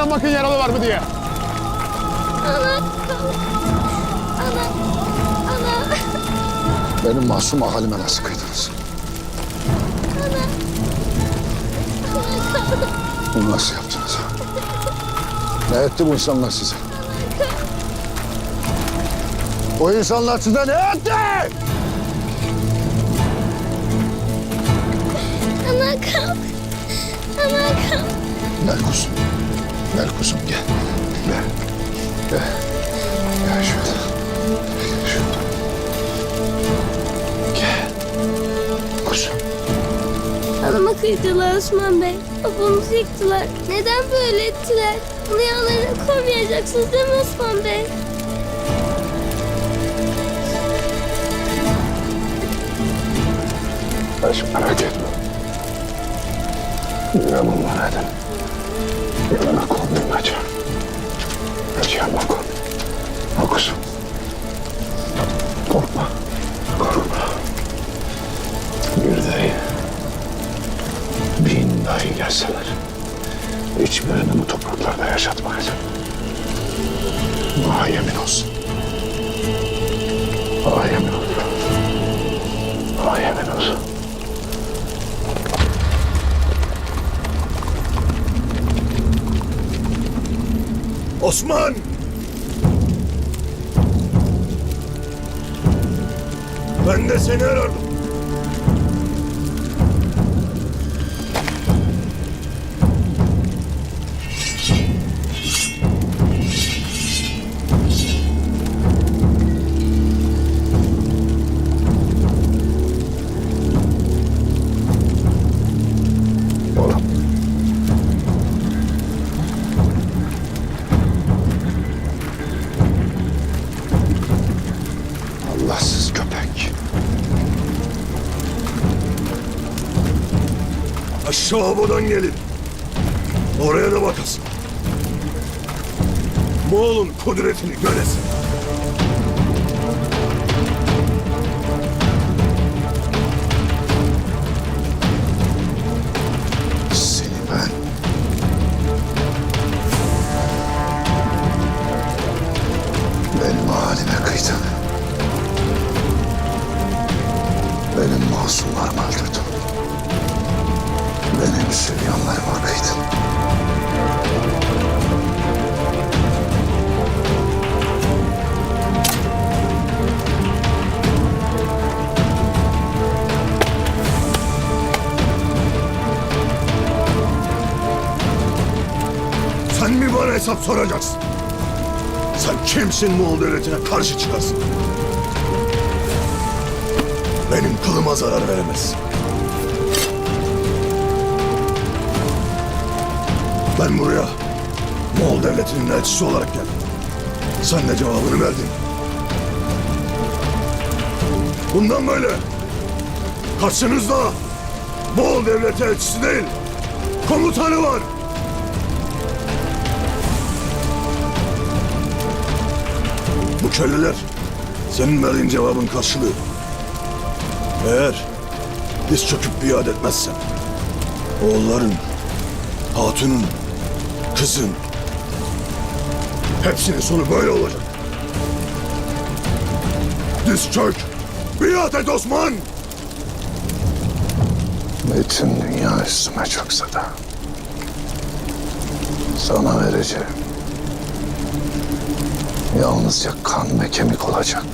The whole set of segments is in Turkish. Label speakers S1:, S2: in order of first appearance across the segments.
S1: Benzinden bakın yaralı var mı diye.
S2: Ana. Ana. Ana.
S3: Benim masum ahalime nasıl kıydınız? Bunu nasıl yaptınız? Ne etti bu insanlar size? Bu insanlar size ne etti?
S2: Ana kalk. Ana kalk.
S3: Gel kuzum. Gel kuzum gel. Gel. Gel. Gel şöyle. Şöyle. Gel. Kuzum.
S2: Anama kıydılar Osman Bey. Babamızı yıktılar. Neden böyle ettiler? Rüyalarını koruyacaksınız değil mi Osman Bey?
S3: Hiç merak etme. Yine bunlar edin. Yılına konmayacağım. Hiç yanma kon. O kuzum. Korkma. Korkma. Bir değil. Bin dahi gelseler. Hiçbirini bu topraklarda yaşatmayacağım. Bana yemin olsun. Bana yemin olsun. Bana yemin olsun.
S4: Osman! Ben de seni arardım. Havadan gelin. Oraya da bakasın. Moğol'un kudretini göresin.
S3: Halime kıydın. Benim masumlarımı öldürdün. Süryanlarıma kıydın.
S4: Sen mi bana hesap soracaksın? Sen kimsin Moğol devletine karşı çıkarsın? Benim kılıma zarar veremezsin. Ben buraya Moğol devletinin elçisi olarak geldim. Sen de cevabını verdin. Bundan böyle karşınızda Moğol devleti elçisi değil, komutanı var. Bu köleler senin verdiğin cevabın karşılığı. Eğer diz çöküp biat etmezsen oğulların, hatunun, kızın hepsinin sonu böyle olacak. Diz çök, biat et Osman.
S3: Bütün dünya üstüme çökse de sana vereceğim. Yalnızca kan ve kemik olacak.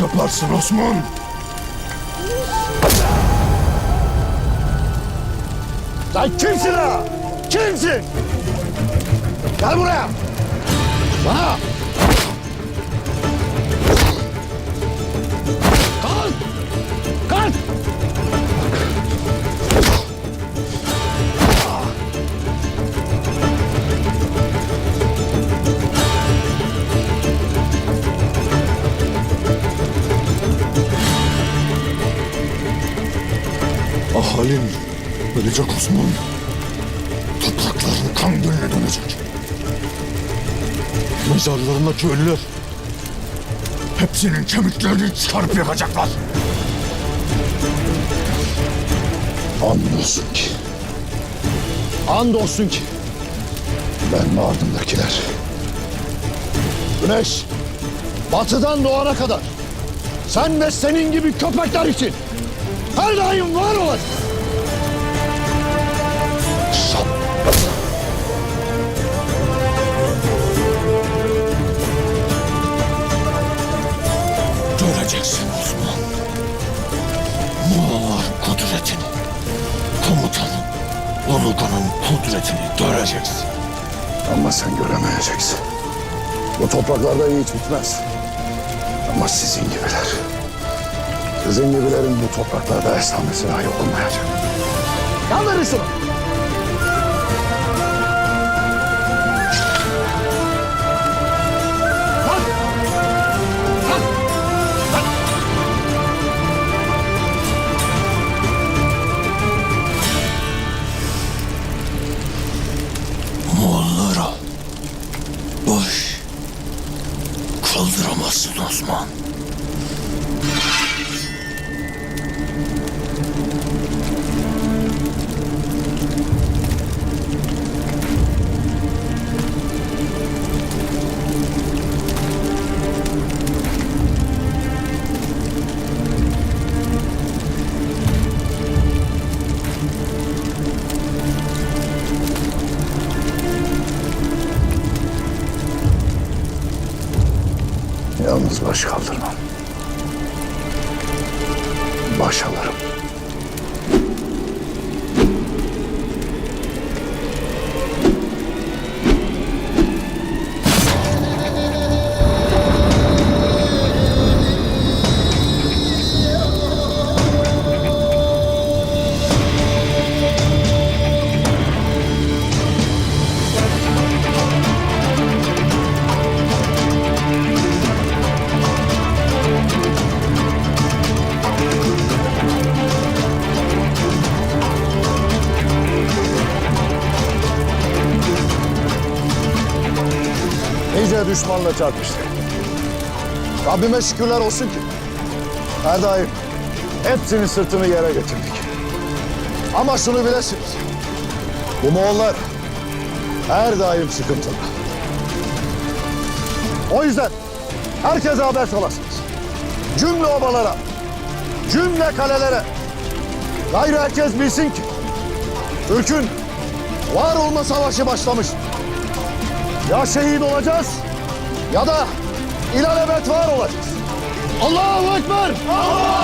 S4: Yanlış yaparsın Osman.
S1: Sen kimsin ha? Kimsin? Gel buraya. Bana. Kalk. Kalk.
S4: Ahalin ölecek Osman. Toprakların kan gölüne dönecek. Mezarlarındaki ölüler hepsinin kemiklerini çıkarıp yakacaklar. Andolsun ki
S3: Andolsun ki
S4: ben ve ardımdakiler
S3: güneş batıdan doğana kadar sen ve senin gibi köpekler için her daim var olacak.
S4: Göreceksin Osman. Moğollar kudretini, komutanın, Ulukan'ın kudretini göreceksin.
S5: Ama sen göremeyeceksin. Bu topraklarda hiç bitmez. Ama sizin gibiler. Sizin gibilerin bu topraklarda esamesi dahi okunmayacak.
S4: Moğollara
S5: Yalnız baş
S3: düşmanla çarpıştık. Rabbime şükürler olsun ki her daim hepsinin sırtını yere getirdik. Ama şunu bilesiniz. Bu Moğollar her daim sıkıntılı. O yüzden herkese haber salasınız. Cümle obalara, cümle kalelere. Gayrı herkes bilsin ki Türk'ün var olma savaşı başlamıştır. Ya şehit olacağız ya da ilelebet var olacağız. Allahu Ekber! Ekber!